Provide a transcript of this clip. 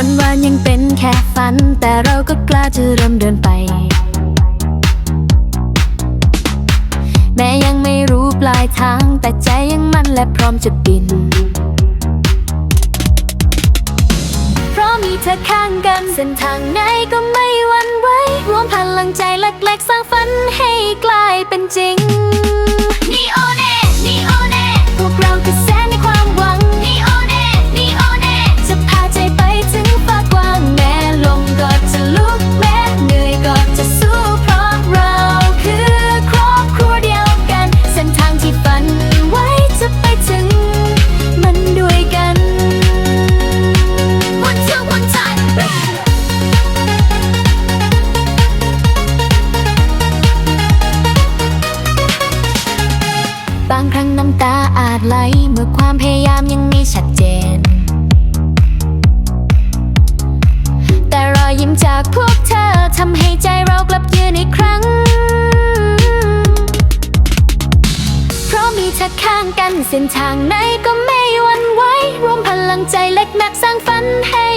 วันวานยังเป็นแค่ฝัน แต่เราก็กล้าจะเริ่มเดินไป แม้ยังไม่รู้ปลายทาง แต่ใจยังมั่นและพร้อมจะบิน เพราะมีเธอข้างกัน เส้นทางไหนก็ไม่วันไหวรวมพลังใจเล็กๆสร้างฝันให้กลายเป็นจริง รั้งน้ำตาอาจไหล เมื่อความพยายามยังไม่ชัดเจน แต่รอยยิ้มจากพวกเธอทำให้ใจเรากลับยืนอีกครั้ง เพราะมีเธอข้างกันเส้นทางไหนก็ไม่หวั่นไหวรวมพลังใจเล็กนักสร้างฝันให้